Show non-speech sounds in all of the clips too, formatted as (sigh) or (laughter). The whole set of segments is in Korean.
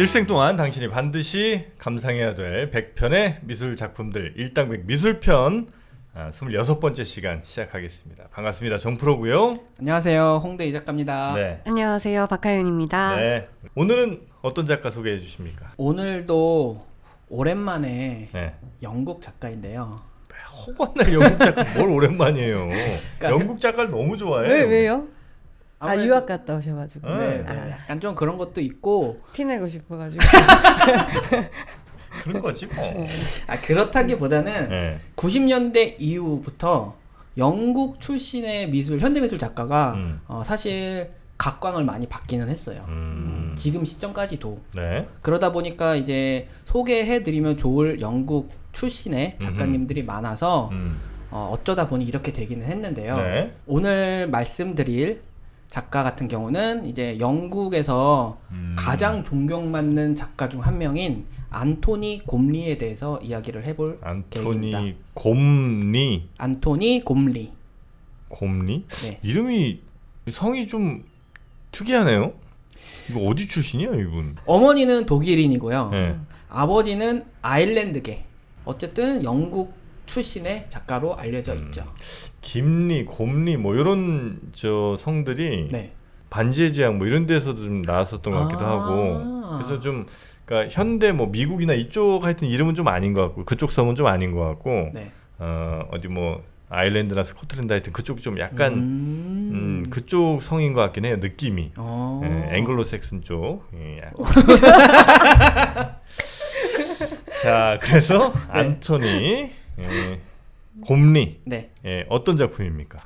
일생 동안 당신이 반드시 감상해야 될 100편의 미술 작품들 일당백 미술편 아, 26번째 시간 시작하겠습니다. 반갑습니다. 정프로고요. 안녕하세요. 홍대 이 작가입니다. 네. 안녕하세요. 박하윤입니다. 네. 오늘은 어떤 작가 소개해 주십니까? 오늘도 오랜만에 네. 영국 작가인데요. 허건날 영국 작가 뭘 오랜만이에요. (laughs) 그러니까 영국 작가를 너무 좋아해. 왜 왜요? 아 유학 갔다 오셔가지고 네, 네, 네. 약간 좀 그런 것도 있고 티 내고 싶어가지고. (laughs) 그런 거지 뭐. 네. 아, 그렇다기보다는 네. 90년대 이후부터 영국 출신의 미술 현대미술 작가가 음. 어, 사실 각광을 많이 받기는 했어요. 음. 지금 시점까지도 네. 그러다 보니까 이제 소개해드리면 좋을 영국 출신의 작가님들이 많아서 음. 어, 어쩌다 보니 이렇게 되기는 했는데요. 네. 오늘 말씀드릴 작가 같은 경우는 이제 영국에서 음. 가장 존경받는 작가 중 한 명인 안토니 곰리에 대해서 이야기를 해볼 계획입니다. 안토니 곰리 안토니 곰리. 곰리 네. 이름이 성이 좀 특이하네요. 이거 어디 출신이야 이분? 어머니는 독일인이고요. 네. 아버지는 아일랜드계. 어쨌든 영국 출신의 작가로 알려져 음. 있죠. 김리, 곰리 뭐 이런 저 성들이 네. 반지의 제왕 뭐 이런 데서도 좀 나왔었던 것 같기도 아. 하고 그래서 좀 그러니까 현대 뭐 미국이나 이쪽 하여튼 이름은 좀 아닌 것 같고 그쪽 성은 좀 아닌 것 같고 네. 어 어디 뭐 아일랜드나 스코틀랜드 하여튼 그쪽 좀 약간 음, 음. 그쪽 성인 것 같긴 해요 느낌이 어. 예, 앵글로색슨 쪽. 예. (laughs) 자, 그래서 안토니 예, 곰리 네. 예, 어떤 작품입니까?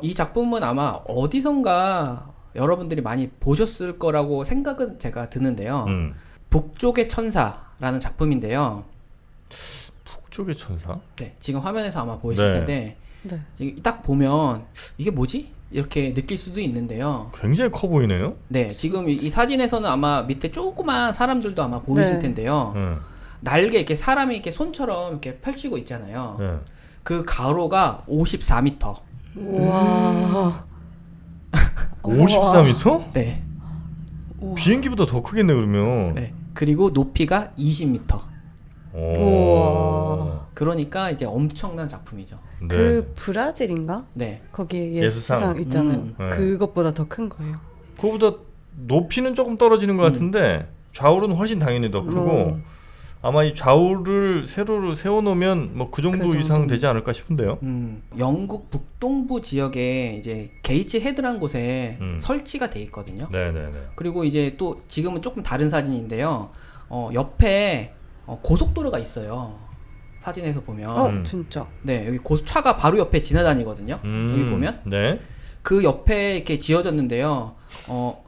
이 작품은 아마 어디선가 여러분들이 많이 보셨을 거라고 생각은 제가 드는데요. 음, 북쪽의 천사라는 작품인데요. 북쪽의 천사? 네, 지금 화면에서 아마 보이실 네. 텐데 네. 지금 딱 보면 이게 뭐지? 이렇게 느낄 수도 있는데요. 굉장히 커 보이네요. 네, 지금 이, 이 사진에서는 아마 밑에 조그만 사람들도 아마 보이실 네. 텐데요. 예, 날개 이렇게 사람이 이렇게 손처럼 이렇게 펼치고 있잖아요. 예. 그 가로가 54m. 와. 54m? 네. 비행기보다 더 크겠네 그러면. 네. 그리고 높이가 20m. 오. 그러니까 이제 엄청난 작품이죠. 네. 그 브라질인가? 네. 거기 예수상. 예수상 있잖아요. 음. 네. 그것보다 더 큰 거예요. 그거보다 높이는 조금 떨어지는 것 음. 같은데 좌우는 훨씬 당연히 더 크고 어. 아마 이 좌우를 세로로 세워놓으면 뭐 그 정도 그 정도. 이상 되지 않을까 싶은데요. 음, 영국 북동부 지역에 이제 게이츠 헤드란 곳에 음. 설치가 돼 있거든요. 네네네. 그리고 이제 또 지금은 조금 다른 사진인데요. 어, 옆에 어, 고속도로가 있어요. 사진에서 보면. 어 음. 진짜. 네, 여기 고, 차가 바로 옆에 지나다니거든요. 음, 여기 보면 네. 그 옆에 이렇게 지어졌는데요. 어,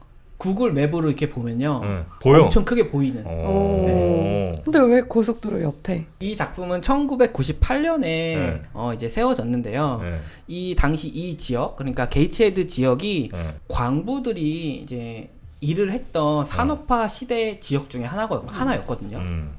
구글 맵으로 이렇게 보면요. 네. 보여. 엄청 크게 보이는. 오. 근데 왜 고속도로 옆에? 이 작품은 1998년에 네. 어, 이제 세워졌는데요. 네. 이 당시 이 지역, 그러니까 게이츠헤드 지역이 네. 광부들이 이제 일을 했던 산업화 시대 지역 중에 하나가 하나였거든요. 음.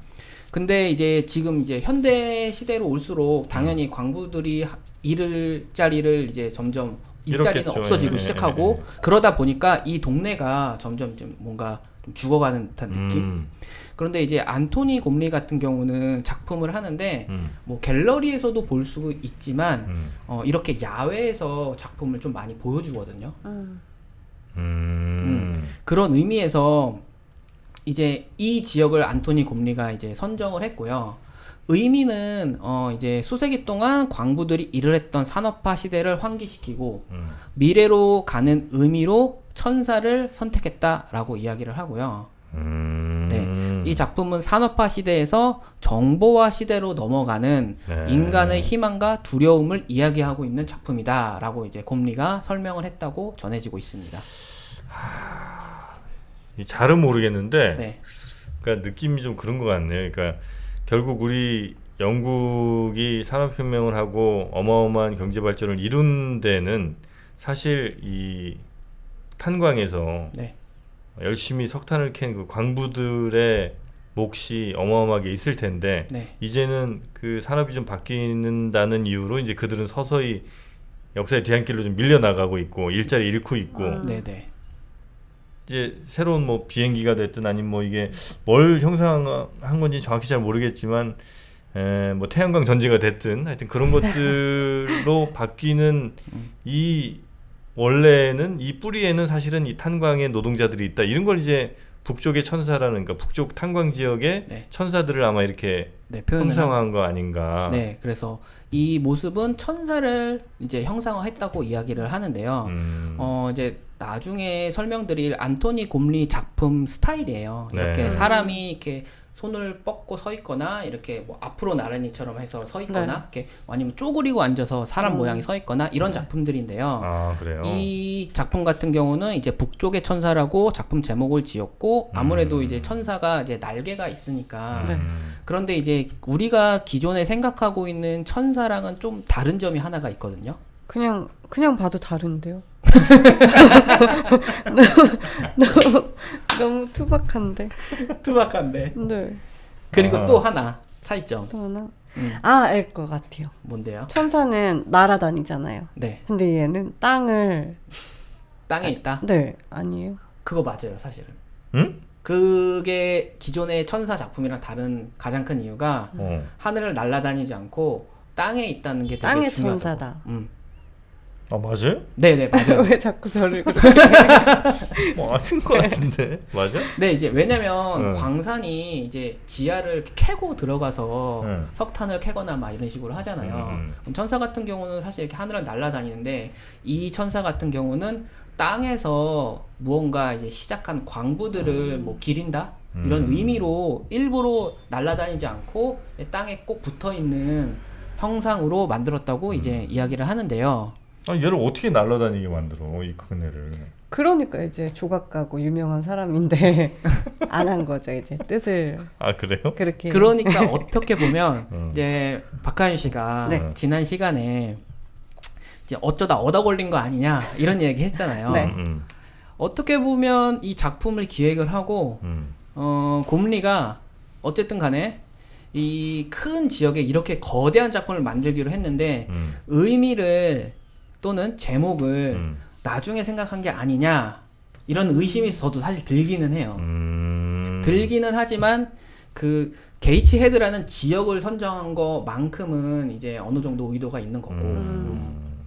근데 이제 지금 이제 현대 시대로 올수록 당연히 광부들이 하- 일을 자리를 이제 점점 일자리는. 없어지고 예, 예, 시작하고 예, 그러다 보니까 이 동네가 점점 좀 뭔가 좀 죽어가는 듯한 느낌. 음. 그런데 이제 안토니 곰리 같은 경우는 작품을 하는데 음. 뭐 갤러리에서도 볼 수 있지만 음. 어, 이렇게 야외에서 작품을 좀 많이 보여주거든요. 음. 음. 그런 의미에서 이제 이 지역을 안토니 곰리가 이제 선정을 했고요. 의미는 어 이제 수세기 동안 광부들이 일을 했던 산업화 시대를 환기시키고 음. 미래로 가는 의미로 천사를 선택했다라고 이야기를 하고요. 음. 네. 이 작품은 산업화 시대에서 정보화 시대로 넘어가는 네. 인간의 희망과 두려움을 이야기하고 있는 작품이다라고 이제 곰리가 설명을 했다고 전해지고 있습니다. 이 잘은 모르겠는데 네. 그러니까 느낌이 좀 그런 것 같네요. 그러니까 결국 우리 영국이 산업혁명을 하고 어마어마한 경제 발전을 이룬 데는 사실 이 탄광에서 네. 열심히 석탄을 캔 그 광부들의 몫이 어마어마하게 있을 텐데 네. 이제는 그 산업이 좀 바뀌는다는 이유로 이제 그들은 서서히 역사의 뒤안길로 좀 밀려 나가고 있고 일자리 잃고 있고 아. 이제 새로운 뭐 비행기가 됐든 아니면 뭐 이게 뭘 형상한 건지 정확히 잘 모르겠지만 에, 뭐 태양광 전지가 됐든 하여튼 그런 (laughs) 것들로 바뀌는 이 원래는 이 뿌리에는 사실은 이 탄광의 노동자들이 있다. 이런 걸 이제 북쪽의 천사라는 그러니까 북쪽 탄광 지역의 네. 천사들을 아마 이렇게 네, 표현을 형상화한 거 아닌가. 네, 그래서 이 모습은 천사를 이제 형상화했다고 이야기를 하는데요. 음. 어 이제 나중에 설명드릴 안토니 곰리 작품 스타일이에요. 네. 이렇게 음. 사람이 이렇게 손을 뻗고 서 있거나 이렇게 뭐 앞으로 나란히처럼 해서 서 있거나 네. 이렇게 아니면 쪼그리고 앉아서 사람 음. 모양이 서 있거나 이런 작품들인데요. 아 그래요. 이 작품 같은 경우는 이제 북쪽의 천사라고 작품 제목을 지었고 아무래도 음. 이제 천사가 이제 날개가 있으니까 네. 음. 그런데 이제 우리가 기존에 생각하고 있는 천사랑은 좀 다른 점이 하나가 있거든요. 그냥 그냥 봐도 다른데요. 너무, 너무 투박한데. 투박한데. 네. 그리고 아. 또 하나 차이점. 또 하나. 음, 아, 알 것 같아요. 뭔데요? 천사는 날아다니잖아요. 네, 근데 얘는 땅을 땅에 있다. 네 아니에요. 그거 맞아요, 사실은. 응? 그게 기존의 천사 작품이랑 다른 가장 큰 이유가 어. 하늘을 날아다니지 않고 땅에 있다는 게 되게 땅의 중요하다고. 천사다. 음, 아 맞아요? 네, 네 맞아요. (laughs) 왜 자꾸 저를 그렇게? (laughs) 뭐 아는 것 같은데 맞아? 네, 이제 왜냐면 응. 광산이 이제 지하를 캐고 들어가서 응. 석탄을 캐거나 막 이런 식으로 하잖아요. 음, 음. 그럼 천사 같은 경우는 사실 이렇게 하늘을 날아다니는데 이 천사 같은 경우는 땅에서 무언가 이제 시작한 광부들을 뭐 기린다 이런 음. 의미로 일부러 날아다니지 않고 땅에 꼭 붙어 있는 형상으로 만들었다고 이제 음. 이야기를 하는데요. 아 얘를 어떻게 날아다니게 만들어 이 큰 애를? 그러니까 이제 조각가고 유명한 사람인데 (laughs) 안 한 거죠 이제 뜻을 아 그래요? 그렇게. 그러니까 (laughs) 어떻게 보면 음. 이제 박하윤 씨가 네. 지난 시간에 이제 어쩌다 얻어 걸린 거 아니냐 이런 얘기 했잖아요. 네. 음, 어떻게 보면 이 작품을 기획을 하고 음, 어, 곰리가 어쨌든 간에 이 큰 지역에 이렇게 거대한 작품을 만들기로 했는데 음, 의미를 또는 제목을 음, 나중에 생각한 게 아니냐 이런 의심이 저도 사실 들기는 해요. 음. 들기는 하지만 그 게이츠 헤드라는 지역을 선정한 거만큼은 이제 어느 정도 의도가 있는 거고 음.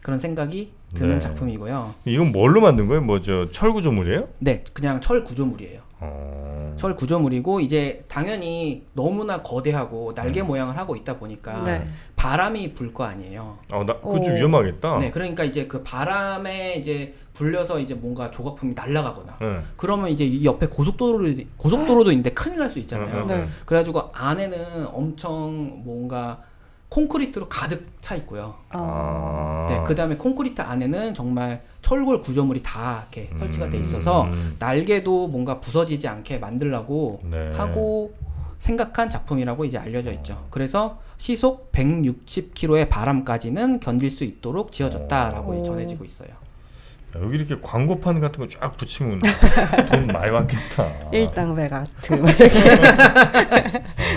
그런 생각이 드는 네. 작품이고요. 이건 뭘로 만든 거예요? 뭐 저 철 구조물이에요? 네, 그냥 철 구조물이에요. 어. 철 구조물이고 이제 당연히 너무나 거대하고 날개 음. 모양을 하고 있다 보니까 네. 바람이 불 거 아니에요. 아, 나 그거 좀 오. 위험하겠다. 네, 그러니까 이제 그 바람에 이제 불려서 이제 뭔가 조각품이 날아가거나 네. 그러면 이제 이 옆에 고속도로 고속도로도 있는데 큰일 날 수 있잖아요. 응, 네. 응, 그래가지고 안에는 엄청 뭔가 콘크리트로 가득 차 있고요. 아. 아. 네, 그 다음에 콘크리트 안에는 정말 철골 구조물이 다 이렇게 설치가 돼 있어서 음. 날개도 뭔가 부서지지 않게 만들라고 네. 하고 생각한 작품이라고 이제 알려져 있죠. 그래서 시속 160km의 바람까지는 견딜 수 있도록 지어졌다라고 오. 전해지고 있어요. 야, 여기 이렇게 광고판 같은 거 쫙 붙이면 (laughs) 돈 많이 받겠다. 일당 메가트. (laughs)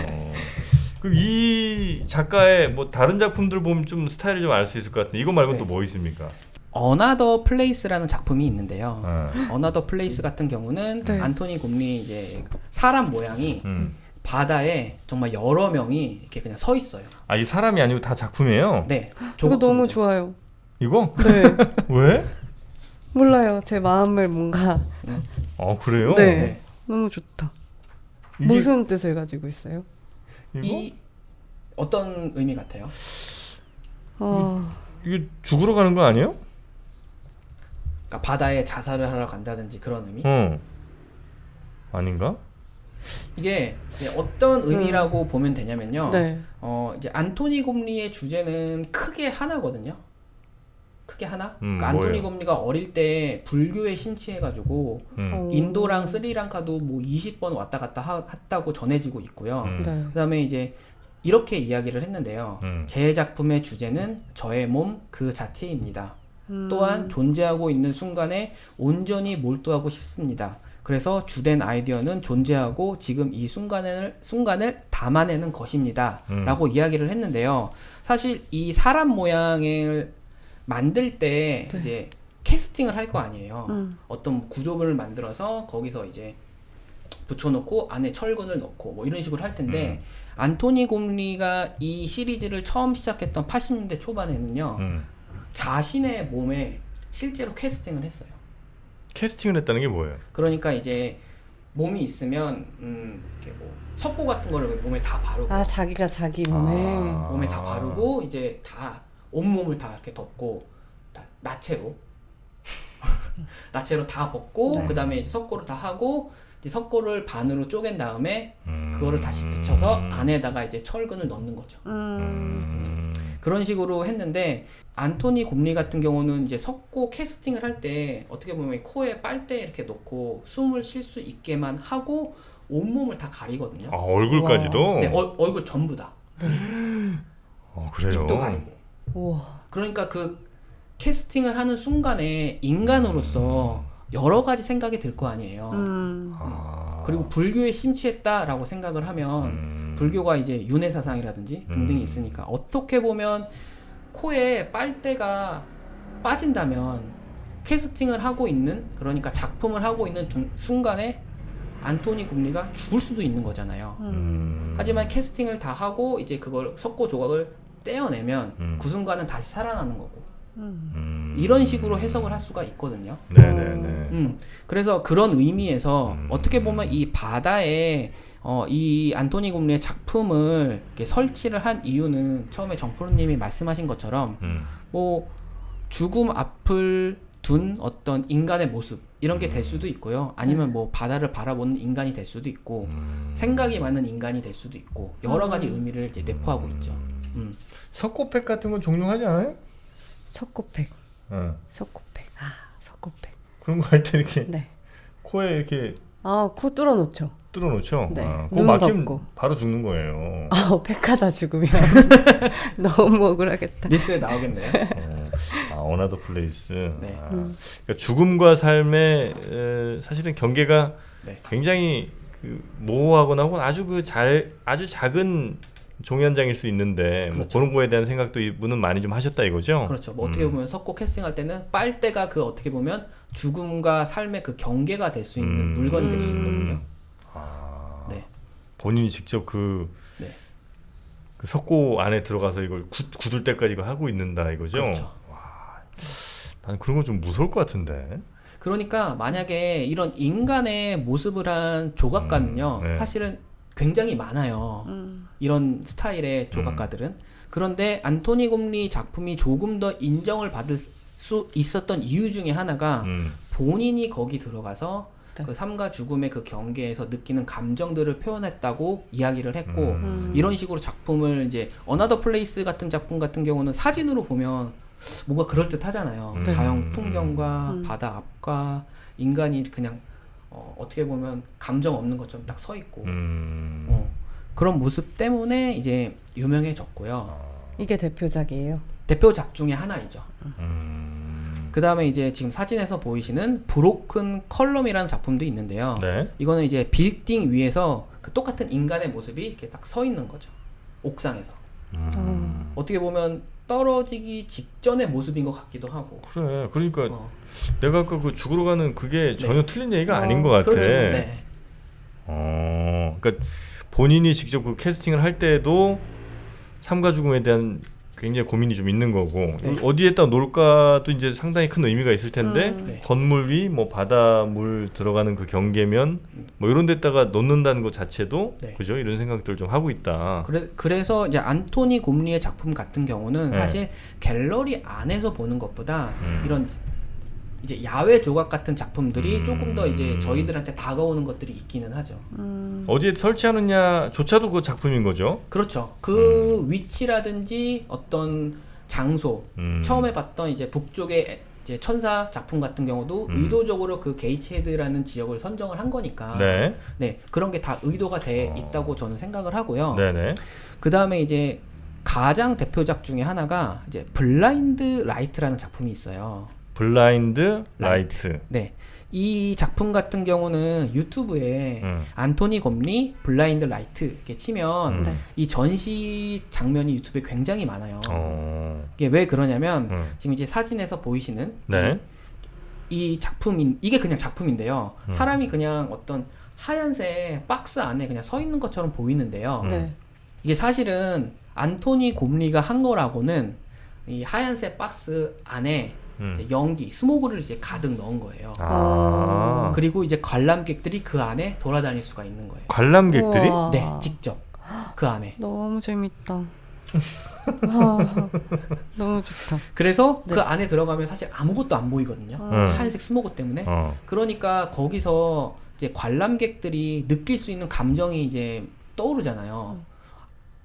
어. 그럼 이 작가의 뭐 다른 작품들 보면 좀 스타일을 좀 알 수 있을 것 같은데 이거 말고 네. 또 뭐 있습니까? 어나더 플레이스라는 작품이 있는데요. 네. 어나더 플레이스 같은 경우는 네. 안토니 곰리 이제 사람 모양이 음. 바다에 정말 여러 명이 이렇게 그냥 서 있어요. 아 이 사람이 아니고 다 작품이에요? 네. 이거 너무 조각품이죠. 좋아요. 이거 네. (laughs) 왜? 몰라요. 제 마음을 뭔가 아 그래요? 네. 네. 너무 좋다. 이게, 무슨 뜻을 가지고 있어요? 이 어떤 의미 같아요? 어, 이게 죽으러 가는 거 아니에요? 그러니까 바다에 자살을 하러 간다든지 그런 의미? 어. 아닌가? 이게 이제 어떤 의미라고 보면 되냐면요. 네. 어 이제 안토니 곰리의 주제는 크게 하나거든요. 크게 하나. 음, 그러니까 안토니? 곰리가 어릴 때 불교에 심취해가지고 음. 어. 인도랑 스리랑카도 뭐 20번 왔다 갔다 하, 했다고 전해지고 있고요. 음. 네. 그다음에 이제 이렇게 이야기를 했는데요. 음. 제 작품의 주제는 저의 몸 그 자체입니다. 음. 또한 존재하고 있는 순간에 온전히 몰두하고 싶습니다. 그래서 주된 아이디어는 존재하고 지금 이 순간을 순간을 담아내는 것입니다. 음. 라고 이야기를 했는데요. 사실 이 사람 모양을 만들 때 네. 이제 캐스팅을 할 거 아니에요. 음. 어떤 구조물을 만들어서 거기서 이제 붙여놓고 안에 철근을 넣고 뭐 이런 식으로 할 텐데 안토니 곰리가 이 시리즈를 처음 시작했던 80년대 초반에는요 음. 자신의 몸에 실제로 캐스팅을 했어요. 캐스팅을 했다는 게 뭐예요? 그러니까 이제 몸이 있으면 음 이렇게 뭐 석고 같은 거를 몸에 다 바르고 아 자기가 자기 몸에 아. 몸에 다 바르고 이제 다 온몸을 다 이렇게 덮고 다 나체로 (laughs) 나체로 다 벗고 네. 그다음에 이제 석고를 다 하고 이제 석고를 반으로 쪼갠 다음에 음. 그거를 다시 붙여서 안에다가 이제 철근을 넣는 거죠. 음. 음. 그런 식으로 했는데 안토니 곰리 같은 경우는 이제 석고 캐스팅을 할 때 어떻게 보면 코에 빨대 이렇게 놓고 숨을 쉴 수 있게만 하고 온몸을 다 가리거든요. 아 얼굴까지도? 네, 얼, 얼굴 전부 다. 어, 그래요. 입도 가리고. 우와. 그러니까 그 캐스팅을 하는 순간에 인간으로서 여러 가지 생각이 들 거 아니에요. 음. 아. 그리고 불교에 심취했다라고 생각을 하면 음. 불교가 이제 윤회 사상이라든지 등등이 음. 있으니까 어떻게 보면 코에 빨대가 빠진다면 캐스팅을 하고 있는 그러니까 작품을 하고 있는 둔- 순간에 안토니 곰리가 죽을 수도 있는 거잖아요. 음. 하지만 캐스팅을 다 하고 이제 그걸 석고 조각을 떼어내면 음. 그 순간은 다시 살아나는 거고 음. 음. 이런 식으로 해석을 할 수가 있거든요. 네네네. 음, 그래서 그런 의미에서 음. 어떻게 보면 이 바다에 어, 이 안토니 곰리의 작품을 이렇게 설치를 한 이유는 처음에 정프로님이 말씀하신 것처럼 음. 뭐 죽음 앞을 둔 어떤 인간의 모습 이런 게 될 수도 있고요. 아니면 뭐 바다를 바라보는 인간이 될 수도 있고 음. 생각이 많은 인간이 될 수도 있고 여러 가지 의미를 이제 내포하고 있죠. 음. 석고팩 같은 건 종종 하지 않아요? 석고팩. 어. 석고팩. 아 석고팩. 그런 거 할 때 이렇게 네. 코에 이렇게 아 코 뚫어 놓죠. 뚫어 놓죠. 네. 아, 그거 눈 막히면 덮고. 바로 죽는 거예요. 아 백하다 죽으면 (laughs) 너무 억울하겠다. 뉴스에 나오겠네요. 어, 아, 어나더 플레이스. 네. 아, 음. 그러니까 죽음과 삶의 에, 사실은 경계가 네. 굉장히 그 모호하거나 혹은 아주 그 잘 아주 작은 종현장일 수 있는데 뭐 그렇죠. 그런 거에 대한 생각도 이분은 많이 좀 하셨다 이거죠. 그렇죠. 뭐 어떻게 음. 보면 석고 캐스팅할 때는 빨대가 그 어떻게 보면 죽음과 삶의 그 경계가 될 수 있는 음. 물건이 될 수 있거든요. 아, 네. 본인이 직접 그, 네. 그 석고 안에 들어가서 이걸 굳, 굳을 때까지 이거 하고 있는다 이거죠. 그렇죠. 나는 그런 건좀 무서울 것 같은데. 그러니까 만약에 이런 인간의 모습을 한 조각가는요, 음, 네. 사실은 굉장히 많아요. 음. 이런 스타일의 조각가들은. 그런데 안토니 곰리 작품이 조금 더 인정을 받을 수 있었던 이유 중에 하나가 음. 본인이 거기 들어가서 네. 그 삶과 죽음의 그 경계에서 느끼는 감정들을 표현했다고 이야기를 했고 음. 이런 식으로 작품을 이제 어나더 플레이스 같은 작품 같은 경우는 사진으로 보면 뭔가 그럴 듯 하잖아요. 음. 자연 풍경과 음. 바다 앞과 인간이 그냥 어, 어떻게 보면 감정 없는 것처럼 딱 서 있고 음. 어, 그런 모습 때문에 이제 유명해졌고요. 아. 이게 대표작이에요. 대표작 중에 하나이죠. 음. 그 다음에 이제 지금 사진에서 보이시는 브로큰 컬럼이라는 작품도 있는데요. 네. 이거는 이제 빌딩 위에서 그 똑같은 인간의 모습이 이렇게 딱 서 있는 거죠. 옥상에서. 음. 어떻게 보면 떨어지기 직전의 모습인 것 같기도 하고. 그래. 그러니까 어, 내가 아까 그 죽으러 가는 그게 전혀 틀린 얘기가 어, 아닌 것 같아. 그렇죠. 네. 어, 그러니까 본인이 직접 그 캐스팅을 할 때도 삶과 죽음에 대한 굉장히 고민이 좀 있는 거고 네. 어디에다 놓을까도 이제 상당히 큰 의미가 있을 텐데 음. 네. 건물 위 뭐 바다 물 들어가는 그 경계면 뭐 이런 데다가 놓는다는 것 자체도 네. 그죠 이런 생각들 좀 하고 있다. 그래, 그래서 이제 안토니 곰리의 작품 같은 경우는 네. 사실 갤러리 안에서 보는 것보다 음. 이런 이제 야외 조각 같은 작품들이 음. 조금 더 이제 저희들한테 다가오는 것들이 있기는 하죠. 음. 어디에 설치하느냐조차도 그 작품인 거죠. 그렇죠. 그 위치라든지 어떤 장소 음. 처음에 봤던 이제 북쪽의 이제 천사 작품 같은 경우도 음. 의도적으로 그 게이츠헤드라는 지역을 선정을 한 거니까 네, 네, 그런 게 다 의도가 돼 어. 있다고 저는 생각을 하고요. 네네. 그 다음에 이제 가장 대표작 중에 하나가 이제 블라인드 라이트라는 작품이 있어요. 블라인드 라이트. 네, 이 작품 같은 경우는 유튜브에 음. 안토니 곰리 블라인드 라이트 이렇게 치면 음. 네. 이 전시 장면이 유튜브에 굉장히 많아요. 어. 이게 왜 그러냐면 음. 지금 이제 사진에서 보이시는 네. 이 작품인 이게 그냥 작품인데요. 음. 사람이 그냥 어떤 하얀색 박스 안에 그냥 서 있는 것처럼 보이는데요. 음. 네. 이게 사실은 안토니 곰리가 한 거라고는 이 하얀색 박스 안에 음. 이제 연기, 스모그를 이제 가득 넣은 거예요. 아. 그리고 이제 관람객들이 그 안에 돌아다닐 수가 있는 거예요. 관람객들이 우와. 네, 직접 그 안에. 너무 재밌다. 아, (laughs) 너무 좋다. 그래서 네. 그 안에 들어가면 사실 아무것도 안 보이거든요. 음. 하얀색 스모그 때문에. 어. 그러니까 거기서 이제 관람객들이 느낄 수 있는 감정이 이제 떠오르잖아요.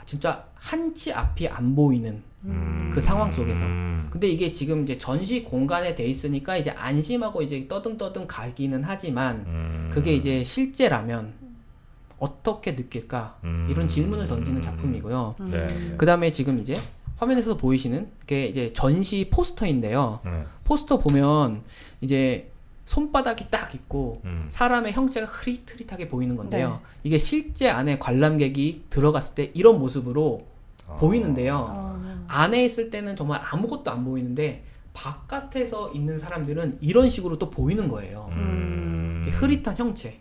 진짜 한치 앞이 안 보이는. 음. 그 상황 속에서. 음. 근데 이게 지금 이제 전시 공간에 돼 있으니까 이제 안심하고 이제 떠듬떠듬 가기는 하지만 음. 그게 이제 실제라면 어떻게 느낄까? 음. 이런 질문을 던지는 작품이고요. 음. 네. 그 다음에 지금 이제 화면에서 보이시는 게 이제 전시 포스터인데요. 네. 포스터 보면 이제 손바닥이 딱 있고 음. 사람의 형체가 흐릿흐릿하게 보이는 건데요. 네. 이게 실제 안에 관람객이 들어갔을 때 이런 모습으로 아. 보이는데요. 아, 안에 있을 때는 정말 아무것도 안 보이는데 바깥에서 있는 사람들은 이런 식으로 또 보이는 거예요. 음. 흐릿한 형체.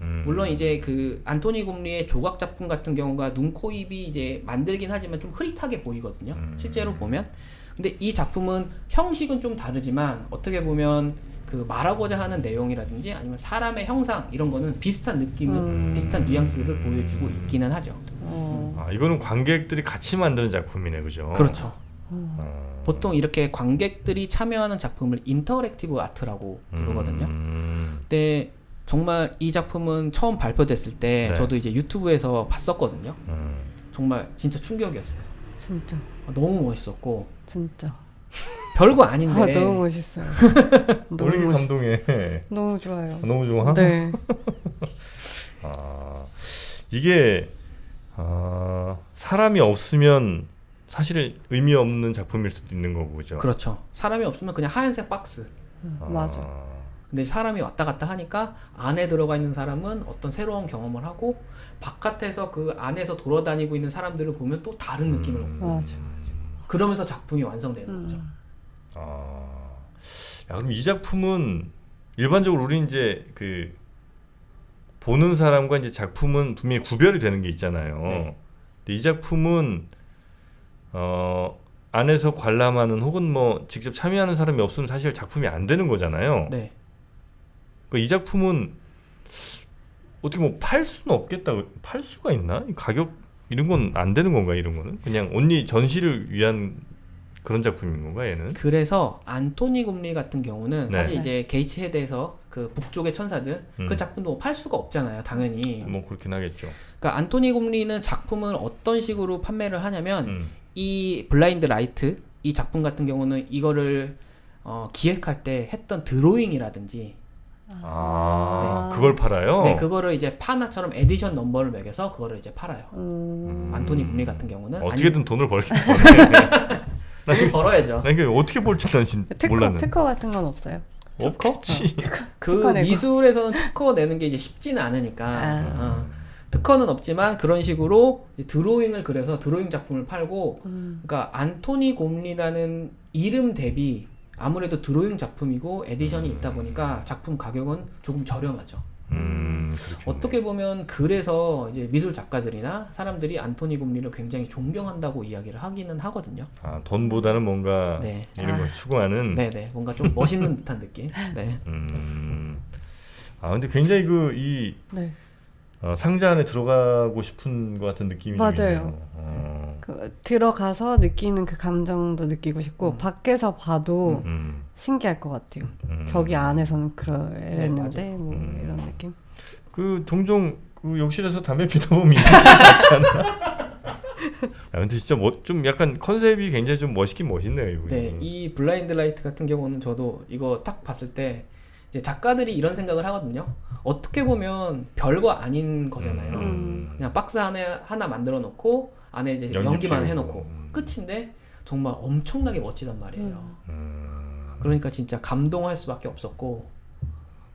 음. 물론 이제 그 안토니 곰리의 조각 작품 같은 경우가 눈, 코, 입이 이제 만들긴 하지만 좀 흐릿하게 보이거든요. 음. 실제로 보면. 근데 이 작품은 형식은 좀 다르지만 어떻게 보면 그 말하고자 하는 내용이라든지 아니면 사람의 형상 이런 거는 비슷한 느낌을 음. 비슷한 뉘앙스를 보여주고 있기는 하죠. 어, 아, 이거는 관객들이 같이 만드는 작품이네, 그죠? 그렇죠. 어. 보통 이렇게 관객들이 참여하는 작품을 인터랙티브 아트라고 부르거든요. 음. 근데 정말 이 작품은 처음 발표됐을 때 네. 저도 이제 유튜브에서 봤었거든요. 음. 정말 진짜 충격이었어요. 진짜, 너무 멋있었고 진짜. 별거 아, 아닌데 너무 멋있어요. 왜 (laughs) 너무 멋있. 감동해? 너무 좋아요. 너무 좋아? 네. (laughs) 아, 이게 아, 사람이 없으면 사실 의미 없는 작품일 수도 있는 거고 그죠? 그렇죠. 사람이 없으면 그냥 하얀색 박스. 아, 맞아. 근데 사람이 왔다 갔다 하니까 안에 들어가 있는 사람은 어떤 새로운 경험을 하고 바깥에서 그 안에서 돌아다니고 있는 사람들을 보면 또 다른 느낌을 음. 얻고 맞아. 그러면서 작품이 완성되는 거죠. 음. 아, 야 그럼 이 작품은 일반적으로 우리 이제 그 보는 사람과 이제 작품은 분명히 구별이 되는 게 있잖아요. 네. 근데 이 작품은 어 안에서 관람하는 혹은 뭐 직접 참여하는 사람이 없으면 사실 작품이 안 되는 거잖아요. 네. 그러니까 이 작품은 어떻게 뭐 팔 수는 없겠다. 팔 수가 있나? 이 가격 이런 건 안 되는 건가 이런 거는? 그냥 온리 전시를 위한 그런 작품인 건가 얘는? 그래서 안토니 곰리 같은 경우는 네. 사실 이제 게이츠 헤드에서 그 북쪽의 천사들 음. 그 작품도 뭐팔 수가 없잖아요, 당연히. 뭐 그렇긴 하겠죠. 그러니까 안토니 곰리는 작품을 어떤 식으로 판매를 하냐면 음. 이 블라인드 라이트 이 작품 같은 경우는 이거를 어, 기획할 때 했던 드로잉이라든지 아, 그걸 팔아요? 네 그거를 이제 파나처럼 에디션 넘버를 매겨서 그거를 이제 팔아요. 음. 안토니 곰리 같은 경우는 어떻게든 돈을 벌긴 버네. 아니, 벌어야죠. 나 이게 어떻게 벌지 난 진, 특허, 몰랐네. 특허 같은 건 없어요. 없겠지. 그 특허 내고. 미술에서는 특허 내는 게 이제 쉽지는 않으니까 아. 어. 특허는 없지만 그런 식으로 드로잉을 그려서 드로잉 작품을 팔고 음. 그러니까 안토니 곰리라는 이름 대비 아무래도 드로잉 작품이고 에디션이 있다 보니까 작품 가격은 조금 저렴하죠. 음. 어떻게 보면 그래서 이제 미술 작가들이나 사람들이 안토니 곰리를 굉장히 존경한다고 이야기를 하기는 하거든요. 아, 돈보다는 뭔가 네. 이런 걸 추구하는. 네네 뭔가 좀 멋있는 듯한 느낌. (laughs) 네. 음. 아 근데 굉장히 그이 네. 어, 상자 안에 들어가고 싶은 것 같은 느낌이 맞아요. 있네요. 어. 그 들어가서 느끼는 그 감정도 느끼고 싶고 음. 밖에서 봐도 음, 신기할 것 같아요. 음. 저기 안에서는 그랬는데 네. 뭐 음. 이런 느낌. 그 종종 그 욕실에서 담배 피다 보면 이런 않나? (laughs) 아 근데 진짜 뭐, 좀 약간 컨셉이 굉장히 좀 멋있긴 멋있네요 이거. 네, 이 블라인드 라이트 같은 경우는 저도 이거 딱 봤을 때 이제 작가들이 이런 생각을 하거든요. 어떻게 보면 별거 아닌 거잖아요. 음. 그냥 박스 안에 하나 만들어 놓고 안에 이제 연기 연기만 피우고. 해놓고 음. 끝인데 정말 엄청나게 멋지단 말이에요. 음. 음. 그러니까 진짜 감동할 수밖에 없었고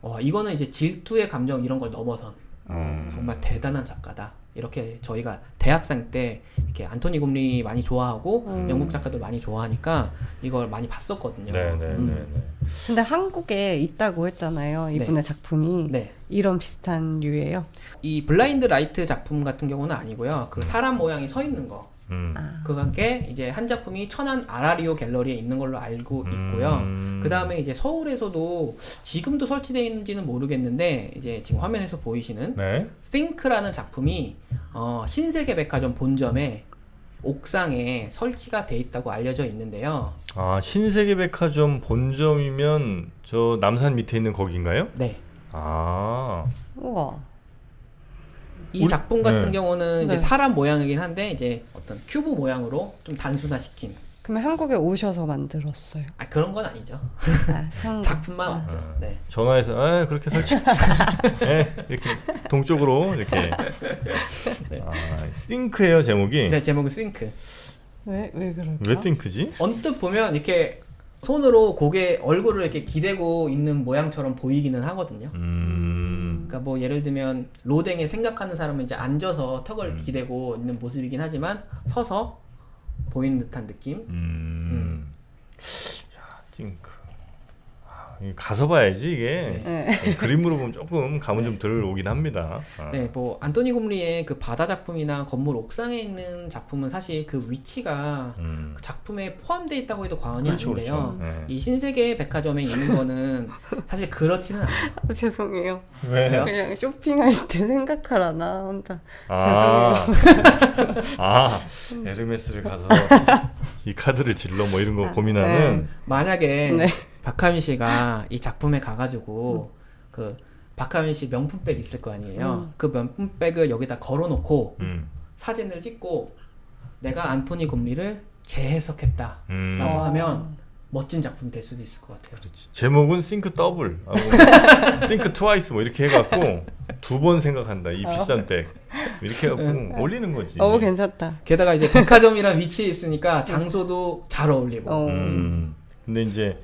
와 이거는 이제 질투의 감정 이런 걸 넘어선 음. 정말 대단한 작가다. 이렇게 저희가 대학생 때 이렇게 안토니 곰리 많이 좋아하고 음. 영국 작가들 많이 좋아하니까 이걸 많이 봤었거든요. 네네네. 음. 네. 근데 한국에 있다고 했잖아요. 이분의 작품이 네. 이런 비슷한 류예요. 이 블라인드 라이트 작품 같은 경우는 아니고요. 그 사람 모양이 서 있는 거. 음. 아. 그게 이제 한 작품이 천안 아라리오 갤러리에 있는 걸로 알고 있고요. 음. 그 다음에 이제 서울에서도 지금도 설치되어 있는지는 모르겠는데 이제 지금 화면에서 보이시는 네. Think라는 작품이 어, 신세계 백화점 본점에 옥상에 설치가 돼 있다고 알려져 있는데요. 아 신세계 백화점 본점이면 저 남산 밑에 있는 거기인가요? 네. 아. 우와. 이 우리- 작품 같은 네. 경우는 이제 네. 사람 모양이긴 한데 이제 어떤 큐브 모양으로 좀 단순화시킨 그러면 한국에 오셔서 만들었어요. 아 그런 건 아니죠. 아, (laughs) 상. 작품만 왔죠. 아. 네. 전화해서 아 그렇게 설치 예, (laughs) 이렇게 동쪽으로 이렇게 아 싱크예요 제목이 네, 제목은 싱크. 왜 왜 그럴까? 왜 싱크지? 언뜻 보면 이렇게 손으로 고개 얼굴을 이렇게 기대고 있는 모양처럼 보이기는 하거든요. 음, 그러니까 뭐 예를 들면 로댕에 생각하는 사람은 이제 앉아서 턱을 음. 기대고 있는 모습이긴 하지만 서서 보이는 듯한 느낌. 음, 야 싱크 아, 이거 가서 봐야지 이게 네. 그림으로 보면 조금 감은 좀덜 오긴 합니다. 아. 네, 뭐 안토니 곰리의 그 바다 작품이나 건물 옥상에 있는 작품은 사실 그 위치가 음, 그 작품에 포함되어 있다고 해도 과언이 그렇죠, 아닌데요. 그렇죠. 네. 이 신세계 백화점에 있는 거는 사실 그렇지는 않아요. (laughs) 아, 죄송해요. 왜? 그냥 쇼핑할 때 생각하라나 혼자. 아, (laughs) 아 에르메스를 가서 (laughs) 이 카드를 질러 뭐 이런 거 고민하는 만약에 네. 박하민 씨가 이 작품에 가가지고 그 박하민 씨 명품백 있을 거 아니에요. 음. 그 명품백을 여기다 걸어놓고 음, 사진을 찍고 내가 안토니 곰리를 재해석했다. 음. 라고 어. 하면 멋진 작품 될 수도 있을 것 같아요. 그렇지. 제목은 싱크 더블 싱크 트와이스 뭐 이렇게 해갖고 (laughs) 두 번 생각한다 이 비싼 백 이렇게 해갖고 올리는 거지. 어 괜찮다. 게다가 이제 백화점이란 위치에 있으니까 장소도 잘 어울리고. 어. 음. 근데 이제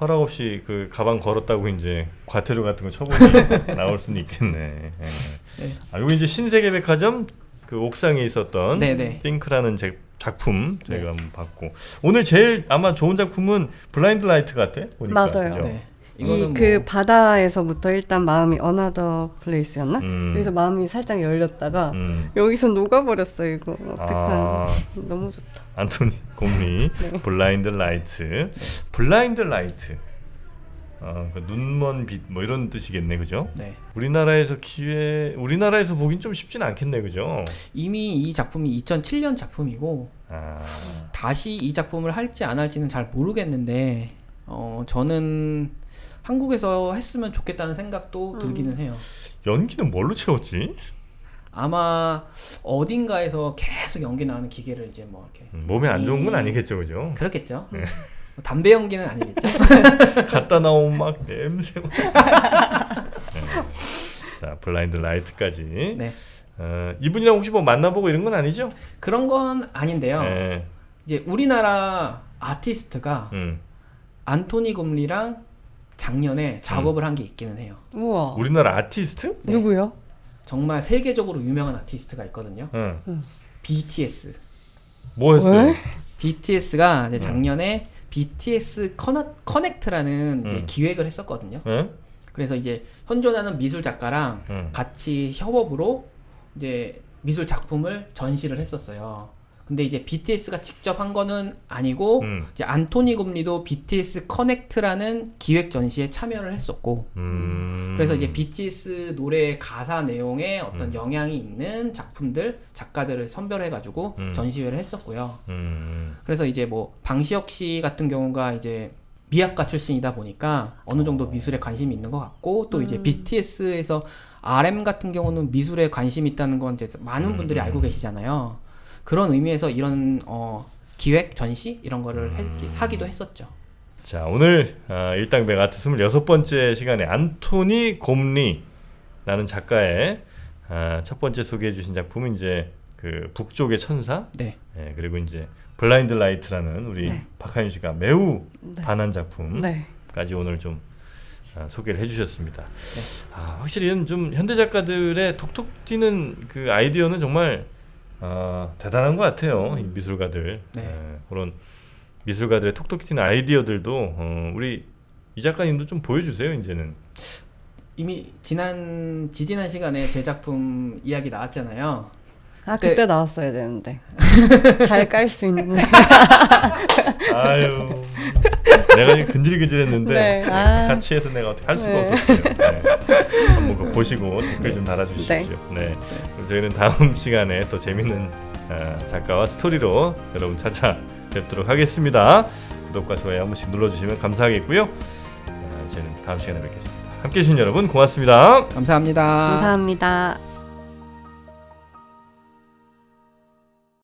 허락 없이 그 가방 걸었다고 이제 과태료 같은 거 처분이 (laughs) 나올 수는 있겠네. 예. 네. 아 여기 이제 신세계백화점 그 옥상에 있었던 네네. 띵크라는 제, 작품 저희가 네. 한번 봤고 오늘 제일 아마 좋은 작품은 블라인드 라이트 같아 보니까 맞아요. 그죠? 네. 이거는 이그뭐 바다에서부터 일단 마음이 어나더 플레이스였나? 음. 여기서 마음이 살짝 열렸다가 음. 여기서 녹아버렸어 이거 어떡한 아. 너무 좋다. 안토니 곰리 (laughs) 네. 블라인드 라이트 블라인드 라이트 어, 그 눈먼 빛 뭐 이런 뜻이겠네 그죠? 네. 우리나라에서 기회 우리나라에서 보긴 좀 쉽지는 않겠네 그죠? 이미 이 작품이 2007년 작품이고 아, 다시 이 작품을 할지 안 할지는 잘 모르겠는데 어 저는 한국에서 했으면 좋겠다는 생각도 들기는 해요. 연기는 뭘로 채웠지? 아마 어딘가에서 계속 연기 나오는 기계를 이제 뭐 이렇게 음, 몸에 안 좋은 건 음. 아니겠죠 그죠? 그렇겠죠. 네. 뭐 담배 연기는 아니겠죠. (laughs) 갖다 나오면 막 냄새 막. (laughs) 네. 자 블라인드 라이트까지 네. 어, 이분이랑 혹시 뭐 만나보고 이런 건 아니죠? 그런 건 아닌데요. 네. 이제 우리나라 아티스트가 음. 안토니 곰리랑 작년에 작업을 한 게 있기는 해요. 우와. 우리나라 아티스트? 네. 누구요? 정말 세계적으로 유명한 아티스트가 있거든요. 응. BTS. 뭐 했어요? 왜? BTS가 이제 음. 작년에 BTS 커너, 커넥트라는 이제 음. 기획을 했었거든요. 응? 그래서 이제 현존하는 미술 작가랑 응. 같이 협업으로 이제 미술 작품을 전시를 했었어요. 근데 이제 BTS가 직접 한 거는 아니고 음. 이제 안토니 곰리도 BTS 커넥트라는 기획 전시에 참여를 했었고 음. 그래서 이제 BTS 노래 가사 내용에 어떤 음. 영향이 있는 작품들 작가들을 선별해 가지고 음. 전시회를 했었고요. 음. 그래서 이제 뭐 방시혁 씨 같은 경우가 이제 미학과 출신이다 보니까 어느 정도 미술에 관심이 있는 것 같고 또 이제 음. BTS에서 RM 같은 경우는 미술에 관심이 있다는 건 이제 많은 음, 분들이 음. 알고 계시잖아요. 그런 의미에서 이런 어 기획 전시 이런 거를 했- 음. 하기도 했었죠. 자 오늘 아, 일당백 아트 26번째 시간에 안토니 곰리라는 작가의 아, 첫 번째 소개해 주신 작품은 이제 그 북쪽의 천사 네. 예, 그리고 이제 블라인드 라이트라는 우리 네. 박하윤 씨가 매우 네. 반한 작품까지 네. 오늘 좀 아, 소개를 해주셨습니다. 아, 확실히 좀 현대 작가들의 톡톡 튀는 그 아이디어는 정말 아, 대단한 것 같아요. 이 미술가들 네. 예, 그런 미술가들의 톡톡 튀는 아이디어들도 어, 우리 이 작가님도 좀 보여주세요. 이제는 이미 지난 지지난 시간에 제 작품 이야기 나왔잖아요. 아 그때- 그때 나왔어야 되는데 (laughs) 잘 깔 수 있는데 아유 내가 지금 근질근질했는데 네, 네, 아. 같이 해서 내가 어떻게 할 수가 네. 없었어요. 네. 한번 그거 보시고 댓글 좀 달아주십시오. 네. 그럼 저희는 다음 (laughs) 시간에 또 재밌는 아, 작가와 스토리로 여러분 찾아뵙도록 하겠습니다. 구독과 좋아요 한 번씩 눌러주시면 감사하겠고요. 아, 저희는 다음 시간에 뵙겠습니다. 함께 해 주신 여러분 고맙습니다. 감사합니다. 감사합니다.